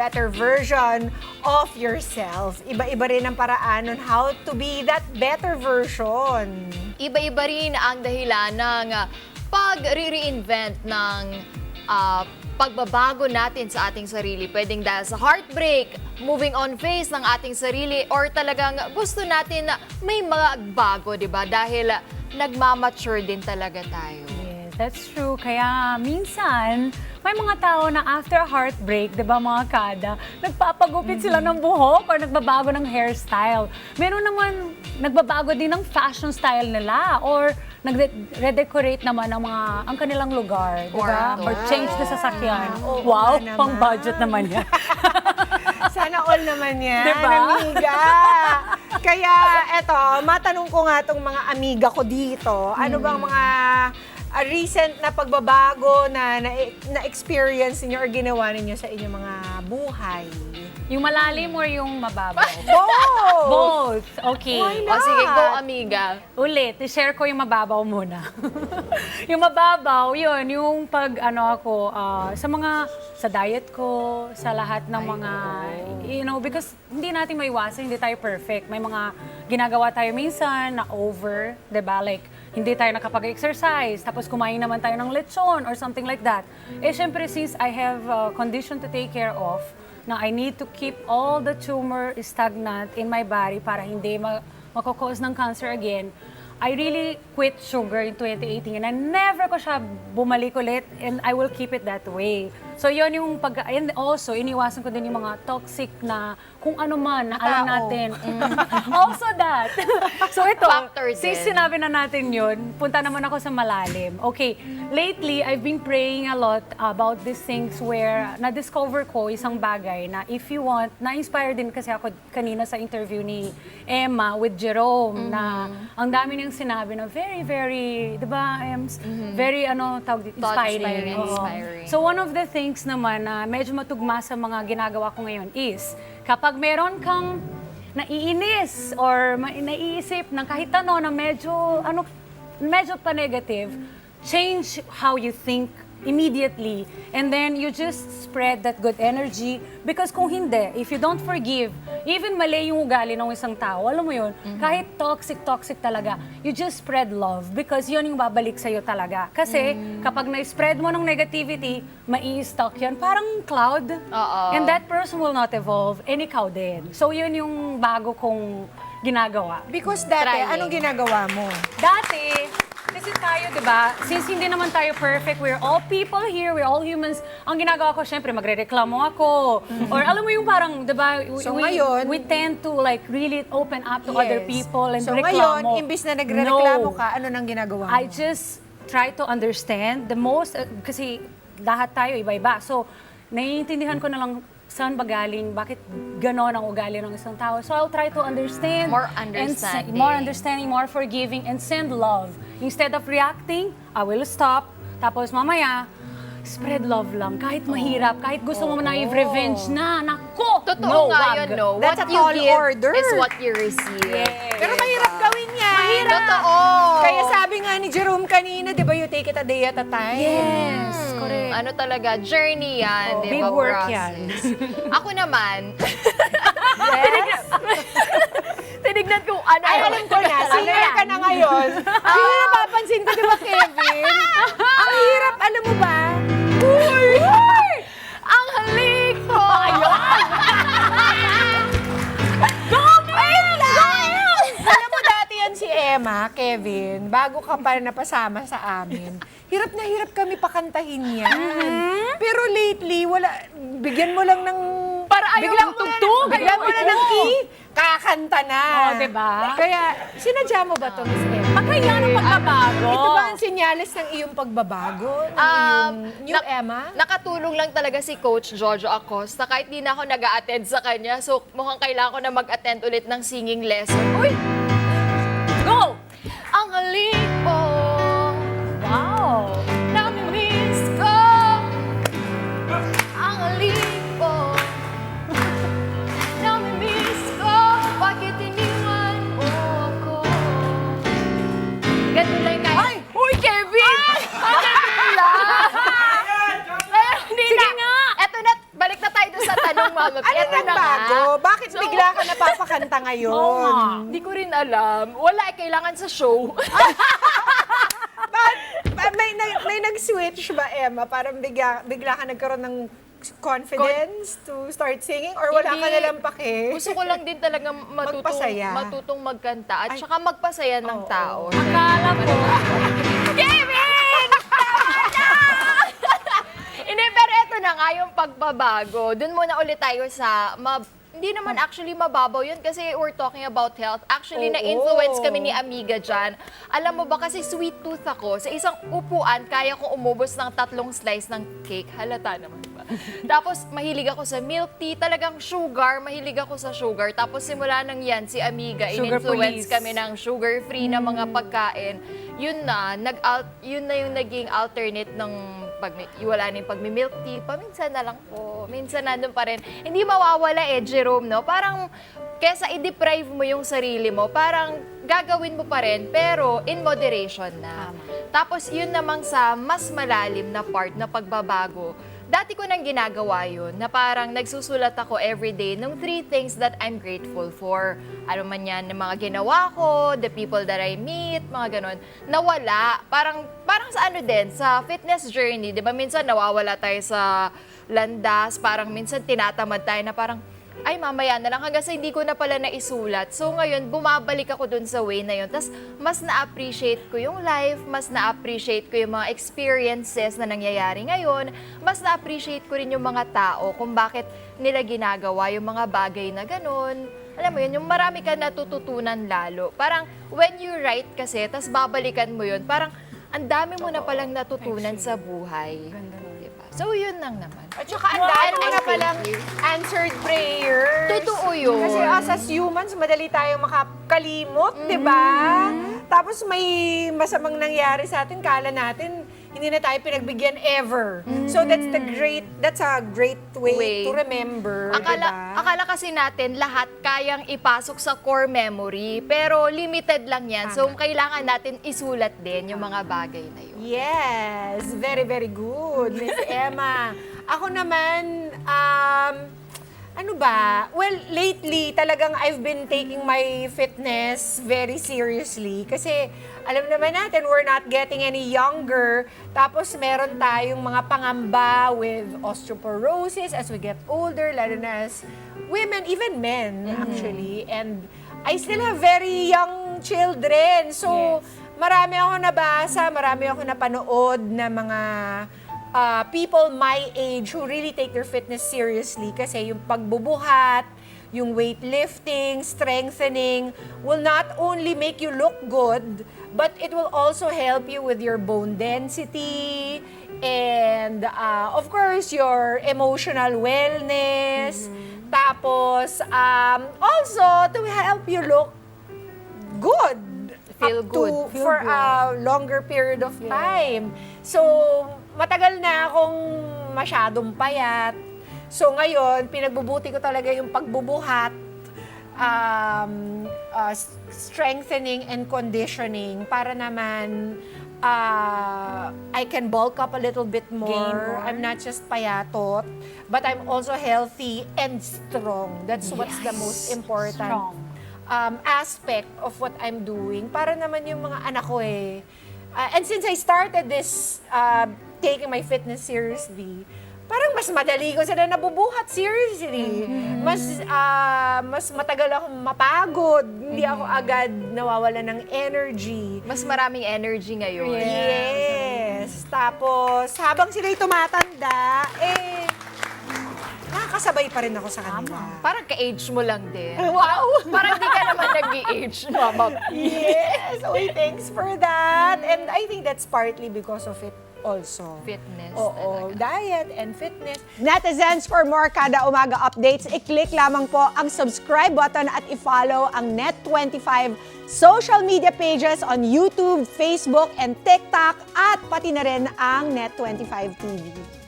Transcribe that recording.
better version of yourself. Iba-iba rin ang paraan on how to be that better version. Iba-iba rin ang dahilan ng ah, pag-reinvent ng ah, pagbabago natin sa ating sarili. Pwedeng dahil sa heartbreak, moving on phase ng ating sarili, or talagang gusto natin na may mga bago, di ba? Dahil ah, nagmamature din talaga tayo. Yes, that's true. Kaya minsan, may mga tao na after heartbreak, di ba mga kada, nagpapagupit sila ng buhok or nagbabago ng hairstyle. Meron naman nagbabago din ng fashion style nila or nagre-decorate naman ang mga ang kanilang lugar, di ba? Kwarto. Or change na sasakyan. Oo wow, naman. pang budget naman yan. Sana all naman yan, Diba? amiga. Kaya eto, matanong ko nga tong mga amiga ko dito. Ano bang mga ah, recent na pagbabago na na- na-experience ninyo or ginawa ninyo sa inyong mga buhay? yung malalim or yung mababaw? Both! Both. Okay. Why O sige, go amiga. Ulit, i-share ko yung mababaw muna. yung mababaw, yun, yung pag ano ako, ah, sa mga, sa diet ko, sa lahat ng mga, you know, because hindi natin maiwasan, hindi tayo perfect. May mga ginagawa tayo minsan na over, 'di ba Like, hindi tayo nakapag-exercise, tapos kumain naman tayo ng lechon or something like that. Eh, syempre, since I have a condition to take care of, na I need to keep all the tumor stagnant in my body para hindi ma makakause ng cancer again, I really quit sugar in 2018 and I never ko siya bumalik ulit and I will keep it that way. So yun yung pag and also iniwasan ko din yung mga toxic na kung ano man na alam Tao. natin. Mm. also that. so ito, Factor since din. sinabi na natin yun, punta naman ako sa malalim. Okay, lately I've been praying a lot about these things where na-discover ko isang bagay na if you want, na-inspire din kasi ako kanina sa interview ni Emma with Jerome na Mm-hmm. ang dami niyang sinabi na very, very, di ba, Ems? Very, ano, tawag dito, inspiring. inspiring, Oo. inspiring. So one of the things naman na medyo matugma sa mga ginagawa ko ngayon is kapag meron kang naiinis or ma- naiisip ng kahit ano na medyo ano medyo pa negative, change how you think immediately. And then you just spread that good energy. Because kung hindi if you don't forgive even mali yung ugali ng isang tao alam mo yun kahit toxic toxic talaga you just spread love. Because yun yung babalik sa'yo talaga. Kasi kapag na-spread mo ng negativity mai-stuck yan. Parang cloud. Oo. and that person will not evolve. And ikaw din. So yun yung bago kong ginagawa. Because dati, Trying. anong ginagawa mo? Dati, kasi tayo, di ba, since hindi naman tayo perfect, we're all people here, we're all humans, ang ginagawa ko, syempre, magre-reklamo ako. Or alam mo yung parang, di ba, we, So we, ngayon- we tend to like really open up to other Yes. people and so reklamo. ngayon, imbis na nagre-reklamo No. ka, ano nang ginagawa mo? I just try to understand the most, uh, kasi lahat tayo iba-iba. So, naiintindihan ko na lang saan ba galing, bakit ganon ang ugali ng isang tao. So, I'll try to understand. More and understanding. more understanding, more forgiving, and send love. Instead of reacting, I will stop. Tapos mamaya, spread love lang. Kahit mahirap, kahit gusto mo na i-revenge na, nako! Totoo no, nga wag. yun, no? That's what a you tall give order. is what you receive. Yeah. Jerome kanina, di ba, you take it a day at a time. Yes, Hmm, correct. Ano talaga, journey yan, Oh, di big ba? work process. yan. Ako naman, Yes. tinignan ko ano. Ay, alam ko na, senior ka na ngayon. Hindi na napapansin ko, di ba, Kevin? Emma, Kevin, bago ka pa napasama sa amin. Hirap na hirap kami pakantahin yan. Pero lately, wala, bigyan mo lang ng... Para ayaw biglang ng tugtog. Bigyan mo na ng key, kakanta na. Oh, diba? Kaya, sinadya mo ba to, Miss yan ang pagbabago. Ito ba ang sinyalis ng iyong pagbabago? Ng Um, iyong new nak- Emma? Nakatulong lang talaga si Coach Jojo Acosta kahit di na ako nag attend sa kanya. So mukhang kailangan ko na mag-attend ulit ng singing lesson. Uy! Go! Ang kanta ngayon. Oo nga. Hindi ko rin alam. Wala, eh, kailangan sa show. But, but may, nag- may nag-switch ba, Emma? Parang bigla, bigla ka nagkaroon ng confidence to start singing? Or wala ka Hindi. nalang pake? Gusto ko lang din talaga matutong, Magpasaya. matutong magkanta at saka magpasaya ng Oo. tao. Akala ko, Kevin! Hindi, pero eto na nga yung pagbabago. Doon muna ulit tayo sa... ma- hindi naman actually mababaw yun kasi we're talking about health. Actually, Oo. na-influence kami ni Amiga dyan. Alam mo ba kasi sweet tooth ako. Sa isang upuan, kaya kong umubos ng tatlong slice ng cake. Halata naman ba? Tapos, mahilig ako sa milk tea. Talagang sugar. Mahilig ako sa sugar. Tapos, simula nang yan, si Amiga, Sugar in-influence police. kami ng sugar-free na mga pagkain, yun na, nag yun na yung naging alternate ng pag wala na yung pagmi-milk tea, paminsan na lang po. Minsan nandun pa rin. Hindi mawawala eh, Jerome, no? Parang, kesa i-deprive mo yung sarili mo, parang gagawin mo pa rin, pero in moderation na. Tapos, yun namang sa mas malalim na part na pagbabago, Dati ko nang ginagawa yun, na parang nagsusulat ako everyday ng three things that I'm grateful for. Ano man yan, ng mga ginawa ko, the people that I meet, mga ganon. Nawala. Parang, parang sa ano din, sa fitness journey, di ba? Minsan nawawala tayo sa landas, parang minsan tinatamad tayo na parang, ay mamaya na lang hanggang sa hindi ko na pala naisulat. So ngayon, bumabalik ako dun sa way na yun. Tapos mas na-appreciate ko yung life, mas na-appreciate ko yung mga experiences na nangyayari ngayon, mas na-appreciate ko rin yung mga tao kung bakit nila ginagawa yung mga bagay na ganun. Alam mo yun, yung marami ka natututunan lalo. Parang when you write kasi, tapos babalikan mo yun, parang ang dami mo na palang natutunan sa buhay. So yun lang naman. At saka ang dami mo Wow, na palang answered prayers. Totoo yun. Kasi as, as humans, madali tayong makakalimot, di ba? Tapos may masamang nangyari sa atin, kala natin, hindi na tayo pinagbigyan ever. So that's the great, that's a great way, Way. to remember, Akala, di ba? akala kasi natin lahat kayang ipasok sa core memory, pero limited lang yan. So, kailangan natin isulat din yung mga bagay na yun. Yes, very, very good, Miss Emma. Ako naman, um, ano ba? Well, lately, talagang I've been taking my fitness very seriously. Kasi, alam naman natin, we're not getting any younger. Tapos, meron tayong mga pangamba with osteoporosis as we get older, lalo na as women, even men, actually. And I still have very young children. So, marami ako nabasa, marami ako napanood na mga uh, people my age who really take their fitness seriously kasi yung pagbubuhat, yung weightlifting, strengthening will not only make you look good, but it will also help you with your bone density and uh, of course your emotional wellness. Tapos um, also to help you look good. Feel up good. To, Feel for good. a longer period of time. So, matagal na akong masyadong payat. So, ngayon, pinagbubuti ko talaga yung pagbubuhat, um, uh, strengthening and conditioning para naman uh, I can bulk up a little bit more. more. I'm not just payatot, but I'm also healthy and strong. That's what's the most important Strong. um, aspect of what I'm doing para naman yung mga anak ko eh. Uh, and since I started this, uh, taking my fitness seriously, parang mas madali ko sila nabubuhat seriously. Mas ah, mas matagal akong mapagod. Hindi ako agad nawawala ng energy. Mas maraming energy ngayon. Yes. Tapos, habang sila'y tumatanda, eh, nakakasabay pa rin ako sa kanila. Parang ka-age mo lang din. Wow! Parang di ka naman nag-age, mama. Yes! Uy, thanks for that. And I think that's partly because of it also. Fitness Oo, talaga. diet and fitness. Netizens, for more kada umaga updates, i-click lamang po ang subscribe button at i-follow ang Net25 social media pages on YouTube, Facebook, and TikTok at pati na rin ang Net25 TV.